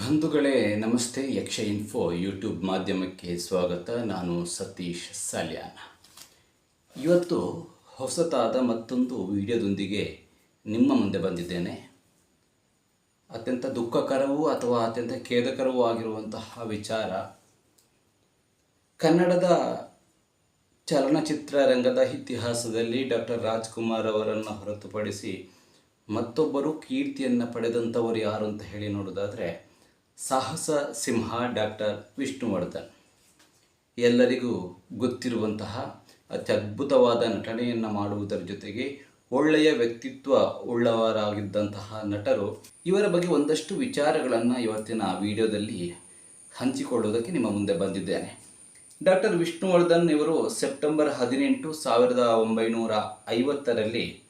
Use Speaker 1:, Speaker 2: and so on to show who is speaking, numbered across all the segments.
Speaker 1: ಬಂಧುಗಳೇ, ನಮಸ್ತೆ. ಯಕ್ಷ ಇನ್ಫೋ ಯೂಟ್ಯೂಬ್ ಮಾಧ್ಯಮಕ್ಕೆ ಸ್ವಾಗತ. ನಾನು ಸತೀಶ್ ಸಾಲ್ಯಾನ. ಇವತ್ತು ಹೊಸತಾದ ಮತ್ತೊಂದು ವಿಡಿಯೋದೊಂದಿಗೆ ನಿಮ್ಮ ಮುಂದೆ ಬಂದಿದ್ದೇನೆ. ಅತ್ಯಂತ ದುಃಖಕರವೂ ಅಥವಾ ಅತ್ಯಂತ ಖೇದಕರವೂ ಆಗಿರುವಂತಹ ವಿಚಾರ. ಕನ್ನಡದ ಚಲನಚಿತ್ರರಂಗದ ಇತಿಹಾಸದಲ್ಲಿ ಡಾಕ್ಟರ್ ರಾಜ್ಕುಮಾರ್ ಅವರನ್ನು ಹೊರತುಪಡಿಸಿ ಮತ್ತೊಬ್ಬರು ಕೀರ್ತಿಯನ್ನು ಪಡೆದಂಥವರು ಯಾರು ಅಂತ ಹೇಳಿ ನೋಡೋದಾದರೆ ಸಾಹಸ ಸಿಂಹ ಡಾಕ್ಟರ್ ವಿಷ್ಣುವರ್ಧನ್. ಎಲ್ಲರಿಗೂ ಗೊತ್ತಿರುವಂತಹ ಅತ್ಯದ್ಭುತವಾದ ನಟನೆಯನ್ನು ಮಾಡುವುದರ ಜೊತೆಗೆ ಒಳ್ಳೆಯ ವ್ಯಕ್ತಿತ್ವ ಉಳ್ಳವರಾಗಿದ್ದಂತಹ ನಟರು ಇವರ ಬಗ್ಗೆ ಒಂದಷ್ಟು ವಿಚಾರಗಳನ್ನು ಇವತ್ತಿನ ವಿಡಿಯೋದಲ್ಲಿ ಹಂಚಿಕೊಳ್ಳುವುದಕ್ಕೆ ನಿಮ್ಮ ಮುಂದೆ ಬಂದಿದ್ದೇನೆ. ಡಾಕ್ಟರ್ ವಿಷ್ಣುವರ್ಧನ್ ಇವರು ಸೆಪ್ಟೆಂಬರ್ ಹದಿನೆಂಟು ಸಾವಿರದ ಒಂಬೈನೂರ ಐವತ್ತರಲ್ಲಿ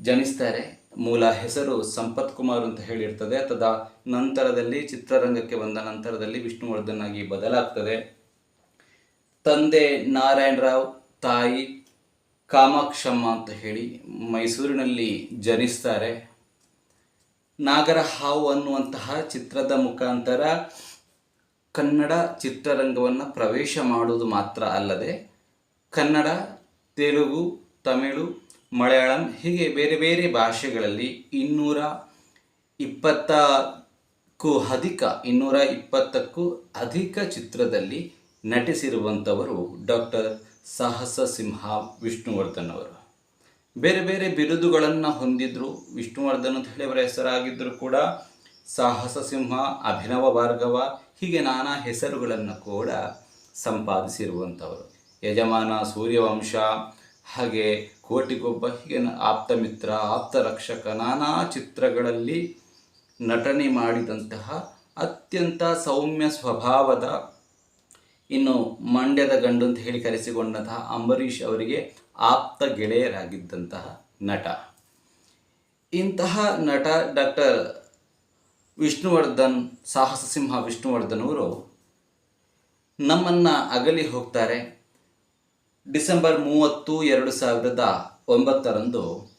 Speaker 1: ಜನಿಸ್ತಾರೆ. ಮೂಲ ಹೆಸರು ಸಂಪತ್ ಕುಮಾರ್ ಅಂತ ಹೇಳಿರ್ತದೆ. ತದ ನಂತರದಲ್ಲಿ ಚಿತ್ರರಂಗಕ್ಕೆ ಬಂದ ನಂತರದಲ್ಲಿ ವಿಷ್ಣುವರ್ಧನ್ ಆಗಿ ಬದಲಾಗ್ತದೆ. ತಂದೆ ನಾರಾಯಣರಾವ್ ತಾಯಿ ಕಾಮಾಕ್ಷಮ್ಮ ಅಂತ ಹೇಳಿ ಮೈಸೂರಿನಲ್ಲಿ ಜನಿಸ್ತಾರೆ. ನಾಗರ ಹಾವು ಅನ್ನುವಂತಹ ಚಿತ್ರದ ಮುಖಾಂತರ ಕನ್ನಡ ಚಿತ್ರರಂಗವನ್ನು ಪ್ರವೇಶ ಮಾಡುವುದು ಮಾತ್ರ ಅಲ್ಲದೆ ಕನ್ನಡ, ತೆಲುಗು, ತಮಿಳು ಮಲಯಾಳಂ ಹೀಗೆ ಬೇರೆ ಬೇರೆ ಭಾಷೆಗಳಲ್ಲಿ ಇನ್ನೂರ ಇಪ್ಪತ್ತಕ್ಕೂ ಅಧಿಕ, ಇನ್ನೂರ ಇಪ್ಪತ್ತಕ್ಕೂ ಅಧಿಕ ಚಿತ್ರದಲ್ಲಿ ನಟಿಸಿರುವಂಥವರು ಡಾಕ್ಟರ್ ಸಾಹಸ ಸಿಂಹ ವಿಷ್ಣುವರ್ಧನ್ ಅವರು. ಬೇರೆ ಬೇರೆ ಬಿರುದುಗಳನ್ನು ಹೊಂದಿದ್ರು ವಿಷ್ಣುವರ್ಧನ್ ಅಂತ ಹೇಳಿ ಅವರ ಹೆಸರಾಗಿದ್ದರೂ ಕೂಡ ಸಾಹಸ ಸಿಂಹ ಅಭಿನವ ಭಾರ್ಗವ, ಹೀಗೆ ನಾನಾ ಹೆಸರುಗಳನ್ನು ಕೂಡ ಸಂಪಾದಿಸಿರುವಂಥವರು. ಯಜಮಾನ ಸೂರ್ಯವಂಶ ಹಾಗೆ ಕೋಟಿಗೊಬ್ಬ ಹೀಗೆ ಆಪ್ತ ಮಿತ್ರ, ಆಪ್ತ ರಕ್ಷಕ, ನಾನಾ ಚಿತ್ರಗಳಲ್ಲಿ ನಟನೆ ಮಾಡಿದಂತಹ ಅತ್ಯಂತ ಸೌಮ್ಯ ಸ್ವಭಾವದ, ಇನ್ನು ಮಂಡ್ಯದ ಗಂಡು ಅಂತ ಹೇಳಿ ಕರೆಸಿಕೊಂಡಂತಹ ಅಂಬರೀಷ್ ಅವರಿಗೆ ಆಪ್ತ ಗೆಳೆಯರಾಗಿದ್ದಂತಹ ನಟ. ಇಂತಹ ನಟ ಡಾಕ್ಟರ್ ವಿಷ್ಣುವರ್ಧನ್, ಸಾಹಸ ಸಿಂಹ ವಿಷ್ಣುವರ್ಧನ್ ಅವರು ನಮ್ಮನ್ನು ಅಗಲಿ ಹೋಗ್ತಾರೆ. ಡಿಸೆಂಬರ್ ಮೂವತ್ತು ಎರಡು ಸಾವಿರದ ಒಂಬತ್ತರಂದು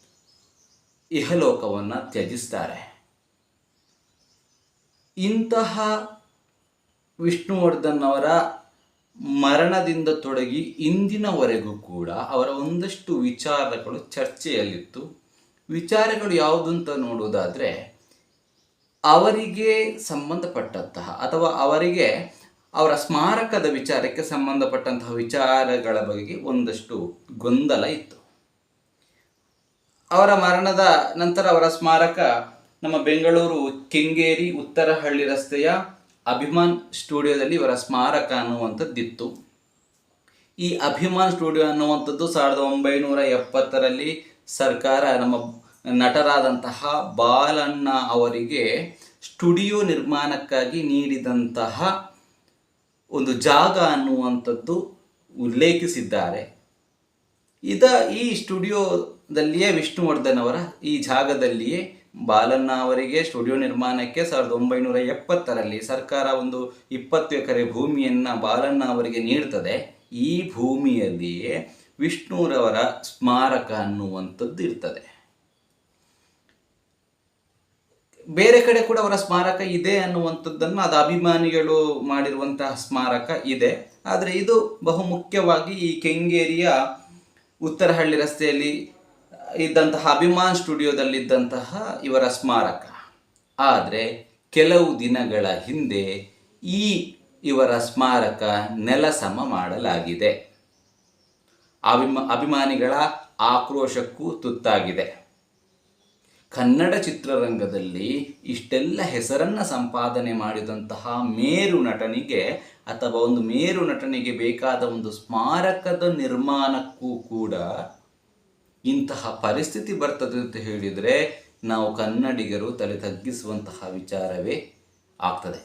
Speaker 1: ಇಹಲೋಕವನ್ನು ತ್ಯಜಿಸ್ತಾರೆ. ಇಂತಹ ವಿಷ್ಣುವರ್ಧನ್ ಅವರ ಮರಣದಿಂದ ತೊಡಗಿ ಇಂದಿನವರೆಗೂ ಕೂಡ ಅವರ ಒಂದಷ್ಟು ವಿಚಾರಗಳು ಚರ್ಚೆಯಲ್ಲಿತ್ತು. ವಿಚಾರಗಳು ಯಾವುದು ಅಂತ ನೋಡುವುದಾದರೆ, ಅವರಿಗೆ ಸಂಬಂಧಪಟ್ಟಂತಹ ಅಥವಾ ಅವರಿಗೆ ಅವರ ಸ್ಮಾರಕದ ವಿಚಾರಕ್ಕೆ ಸಂಬಂಧಪಟ್ಟಂತಹ ವಿಚಾರಗಳ ಬಗ್ಗೆ ಒಂದಷ್ಟು ಗೊಂದಲ ಇತ್ತು. ಅವರ ಮರಣದ ನಂತರ ಅವರ ಸ್ಮಾರಕ ನಮ್ಮ ಬೆಂಗಳೂರು ಕೆಂಗೇರಿ ಉತ್ತರಹಳ್ಳಿ ರಸ್ತೆಯ ಅಭಿಮಾನ್ ಸ್ಟುಡಿಯೋದಲ್ಲಿ ಇವರ ಸ್ಮಾರಕ ಅನ್ನುವಂಥದ್ದಿತ್ತು. ಈ ಅಭಿಮಾನ್ ಸ್ಟುಡಿಯೋ ಅನ್ನುವಂಥದ್ದು ಸಾವಿರದ ಒಂಬೈನೂರ ಎಪ್ಪತ್ತರಲ್ಲಿ ಸರ್ಕಾರ ನಮ್ಮ ನಟರಾದಂತಹ ಬಾಲಣ್ಣ ಅವರಿಗೆ ಸ್ಟುಡಿಯೋ ನಿರ್ಮಾಣಕ್ಕಾಗಿ ನೀಡಿದಂತಹ ಒಂದು ಜಾಗ ಅನ್ನುವಂಥದ್ದು ಉಲ್ಲೇಖಿಸಿದ್ದಾರೆ. ಇದ ಈ ಸ್ಟುಡಿಯೋದಲ್ಲಿಯೇ ವಿಷ್ಣುವರ್ಧನ್ ಅವರ ಈ ಜಾಗದಲ್ಲಿಯೇ ಬಾಲಣ್ಣ ಅವರಿಗೆ ಸ್ಟುಡಿಯೋ ನಿರ್ಮಾಣಕ್ಕೆ ಸಾವಿರದ ಒಂಬೈನೂರ ಎಪ್ಪತ್ತರಲ್ಲಿ ಸರ್ಕಾರ ಒಂದು ಇಪ್ಪತ್ತು ಎಕರೆ ಭೂಮಿಯನ್ನು ಬಾಲಣ್ಣ ಅವರಿಗೆ ನೀಡ್ತದೆ. ಈ ಭೂಮಿಯಲ್ಲಿಯೇ ವಿಷ್ಣುರವರ ಸ್ಮಾರಕ ಅನ್ನುವಂಥದ್ದು ಇರ್ತದೆ. ಬೇರೆ ಕಡೆ ಕೂಡ ಅವರ ಸ್ಮಾರಕ ಇದೆ ಅನ್ನುವಂಥದ್ದನ್ನು ಅದು ಅಭಿಮಾನಿಗಳು ಮಾಡಿರುವಂತಹ ಸ್ಮಾರಕ ಇದೆ. ಆದರೆ ಇದು ಬಹುಮುಖ್ಯವಾಗಿ ಈ ಕೆಂಗೇರಿಯ ಉತ್ತರಹಳ್ಳಿ ರಸ್ತೆಯಲ್ಲಿ ಇದ್ದಂತಹ ಅಭಿಮಾನ್ ಸ್ಟುಡಿಯೋದಲ್ಲಿದ್ದಂತಹ ಇವರ ಸ್ಮಾರಕ. ಆದರೆ ಕೆಲವು ದಿನಗಳ ಹಿಂದೆ ಈ ಇವರ ಸ್ಮಾರಕ ನೆಲಸಮ ಮಾಡಲಾಗಿದೆ. ಅಭಿಮ, ಅಭಿಮಾನಿಗಳ ಆಕ್ರೋಶಕ್ಕೂ ತುತ್ತಾಗಿದೆ. ಕನ್ನಡ ಚಿತ್ರರಂಗದಲ್ಲಿ ಇಷ್ಟೆಲ್ಲ ಹೆಸರನ್ನು ಸಂಪಾದನೆ ಮಾಡಿದಂತಹ ಮೇರು ನಟನಿಗೆ ಅಥವಾ ಒಂದು ಮೇರು ನಟನಿಗೆ ಬೇಕಾದ ಒಂದು ಸ್ಮಾರಕದ ನಿರ್ಮಾಣಕ್ಕೂ ಕೂಡ ಇಂತಹ ಪರಿಸ್ಥಿತಿ ಬರ್ತದೆ ಅಂತ ಹೇಳಿದರೆ ನಾವು ಕನ್ನಡಿಗರು ತಲೆ ತಗ್ಗಿಸುವಂತಹ ವಿಚಾರವೇ ಆಗ್ತದೆ.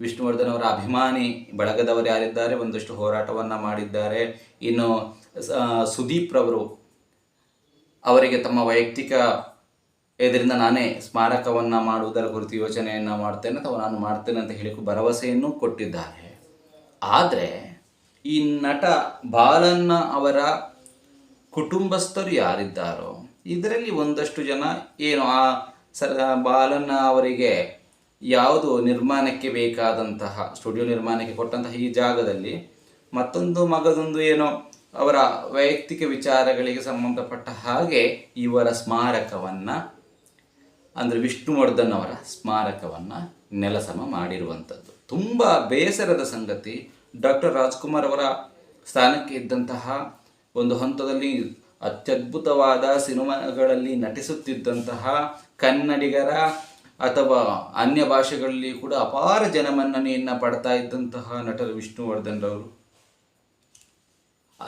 Speaker 1: ವಿಷ್ಣುವರ್ಧನ್ ಅವರ ಅಭಿಮಾನಿ, ಬಳಗದವರು ಯಾರಿದ್ದಾರೆ, ಒಂದಷ್ಟು ಹೋರಾಟವನ್ನು ಮಾಡಿದ್ದಾರೆ. ಇನ್ನು ಸುದೀಪ್ ರವರು ಅವರಿಗೆ ತಮ್ಮ ವೈಯಕ್ತಿಕ ಇದರಿಂದ ನಾನೇ ಸ್ಮಾರಕವನ್ನು ಮಾಡುವುದರ ಕುರಿತು ಯೋಚನೆಯನ್ನು ಮಾಡ್ತೇನೆ ಅಥವಾ ನಾನು ಮಾಡ್ತೇನೆ ಅಂತ ಹೇಳಿ ಭರವಸೆಯನ್ನು ಕೊಟ್ಟಿದ್ದಾರೆ. ಆದರೆ ಈ ನಟ ಬಾಲಣ್ಣ ಅವರ ಕುಟುಂಬಸ್ಥರು ಯಾರಿದ್ದಾರೋ, ಇದರಲ್ಲಿ ಒಂದಷ್ಟು ಜನ ಏನು ಆ ಸರ್ ಬಾಲಣ್ಣ ಅವರಿಗೆ ಯಾವುದು ನಿರ್ಮಾಣಕ್ಕೆ ಬೇಕಾದಂತಹ, ಸ್ಟುಡಿಯೋ ನಿರ್ಮಾಣಕ್ಕೆ ಕೊಟ್ಟಂತಹ ಈ ಜಾಗದಲ್ಲಿ ಮತ್ತೊಂದು ಮಗದೊಂದು ಏನೋ ಅವರ ವೈಯಕ್ತಿಕ ವಿಚಾರಗಳಿಗೆ ಸಂಬಂಧಪಟ್ಟ ಹಾಗೆ ಇವರ ಸ್ಮಾರಕವನ್ನು ಅಂದರೆ ವಿಷ್ಣುವರ್ಧನ್ ಅವರ ಸ್ಮಾರಕವನ್ನು ನೆಲಸಮ ಮಾಡಿರುವಂಥದ್ದು. ತುಂಬ ಬೇಸರದ ಸಂಗತಿ. ಡಾಕ್ಟರ್ ರಾಜ್ಕುಮಾರ್ ಅವರ ಸ್ಥಾನಕ್ಕೆ ಇದ್ದಂತಹ ಒಂದು ಹಂತದಲ್ಲಿ ಅತ್ಯದ್ಭುತವಾದ ಸಿನಿಮಾಗಳಲ್ಲಿ ನಟಿಸುತ್ತಿದ್ದಂತಹ ಕನ್ನಡಿಗರ ಅಥವಾ ಅನ್ಯ ಭಾಷೆಗಳಲ್ಲಿ ಕೂಡ ಅಪಾರ ಜನಮನ್ನಣೆಯನ್ನು ಪಡ್ತಾ ಇದ್ದಂತಹ ನಟರು ವಿಷ್ಣುವರ್ಧನ್ ರವರು.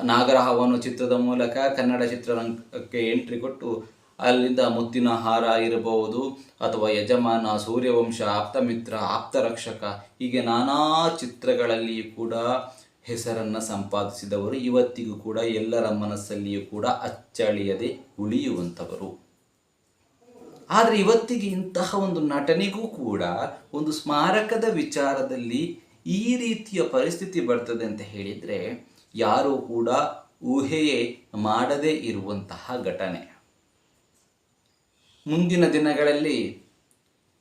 Speaker 1: ನಾಗರಹವನ್ನು ಚಿತ್ರದ ಮೂಲಕ ಕನ್ನಡ ಚಿತ್ರರಂಗಕ್ಕೆ ಎಂಟ್ರಿ ಕೊಟ್ಟು ಅಲ್ಲಿಂದ ಮುತ್ತಿನ ಹಾರ ಇರಬಹುದು ಅಥವಾ ಯಜಮಾನ ಸೂರ್ಯವಂಶ, ಆಪ್ತಮಿತ್ರ, ಆಪ್ತರಕ್ಷಕ, ಹೀಗೆ ನಾನಾ ಚಿತ್ರಗಳಲ್ಲಿಯೂ ಕೂಡ ಹೆಸರನ್ನು ಸಂಪಾದಿಸಿದವರು. ಇವತ್ತಿಗೂ ಕೂಡ ಎಲ್ಲರ ಮನಸ್ಸಲ್ಲಿಯೂ ಕೂಡ ಅಚ್ಚಳಿಯದೆ ಉಳಿಯುವಂಥವರು. ಆದರೆ ಇವತ್ತಿಗೆ ಇಂತಹ ಒಂದು ನಟನೆಗೂ ಕೂಡ ಒಂದು ಸ್ಮಾರಕದ ವಿಚಾರದಲ್ಲಿ ಈ ರೀತಿಯ ಪರಿಸ್ಥಿತಿ ಬರ್ತದೆ ಅಂತ ಹೇಳಿದರೆ, ಯಾರೂ ಕೂಡ ಊಹೆಯೇ ಮಾಡದೇ ಇರುವಂತಹ ಘಟನೆ. ಮುಂದಿನ ದಿನಗಳಲ್ಲಿ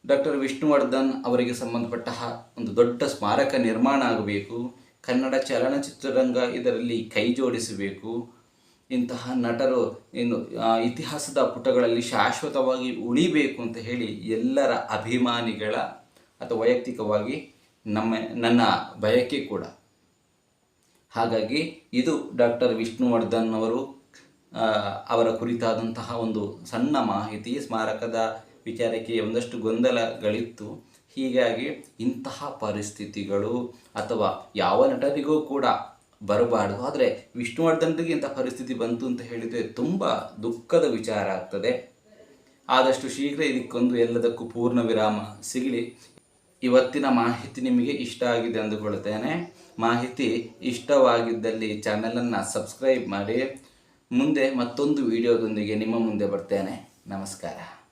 Speaker 1: ಡಾಕ್ಟರ್ ವಿಷ್ಣುವರ್ಧನ್ ಅವರಿಗೆ ಸಂಬಂಧಪಟ್ಟ ಒಂದು ದೊಡ್ಡ ಸ್ಮಾರಕ ನಿರ್ಮಾಣ ಆಗಬೇಕು. ಕನ್ನಡ ಚಲನಚಿತ್ರರಂಗ ಇದರಲ್ಲಿ ಕೈ ಜೋಡಿಸಬೇಕು. ಇಂತಹ ನಟರು ಇನ್ನು ಇತಿಹಾಸದ ಪುಟಗಳಲ್ಲಿ ಶಾಶ್ವತವಾಗಿ ಉಳಿಬೇಕು ಅಂತ ಹೇಳಿ ಎಲ್ಲರ ಅಭಿಮಾನಿಗಳ ಅಥವಾ ವೈಯಕ್ತಿಕವಾಗಿ ನಮ್ಮ, ನನ್ನ ಬಯಕೆ ಕೂಡ. ಹಾಗಾಗಿ ಇದು ಡಾಕ್ಟರ್ ವಿಷ್ಣುವರ್ಧನ್ ಅವರು ಅವರ ಕುರಿತಾದಂತಹ ಒಂದು ಸಣ್ಣ ಮಾಹಿತಿ, ಸ್ಮಾರಕದ ವಿಚಾರಕ್ಕೆ ಒಂದಷ್ಟು ಗೊಂದಲಗಳಿತ್ತು. ಹೀಗಾಗಿ ಇಂತಹ ಪರಿಸ್ಥಿತಿಗಳು ಅಥವಾ ಯಾವ ನಟರಿಗೂ ಕೂಡ ಬರಬಾರ್ದು. ಆದರೆ ವಿಷ್ಣುವರ್ಧನ್ರಿಗೆ ಇಂಥ ಪರಿಸ್ಥಿತಿ ಬಂತು ಅಂತ ಹೇಳಿದರೆ ತುಂಬ ದುಃಖದ ವಿಚಾರ ಆಗ್ತದೆ. ಆದಷ್ಟು ಶೀಘ್ರ ಇದಕ್ಕೊಂದು ಎಲ್ಲದಕ್ಕೂ ಪೂರ್ಣ ವಿರಾಮ ಸಿಗಲಿ. ಇವತ್ತಿನ ಮಾಹಿತಿ ನಿಮಗೆ ಇಷ್ಟ ಆಗಿದೆ ಅಂದುಕೊಳ್ಳುತ್ತೇನೆ. ಮಾಹಿತಿ ಇಷ್ಟವಾಗಿದ್ದಲ್ಲಿ ಚಾನಲನ್ನು ಸಬ್ಸ್ಕ್ರೈಬ್ ಮಾಡಿ. ಮುಂದೆ ಮತ್ತೊಂದು ವಿಡಿಯೋದೊಂದಿಗೆ ನಿಮ್ಮ ಮುಂದೆ ಬರ್ತೇನೆ. ನಮಸ್ಕಾರ.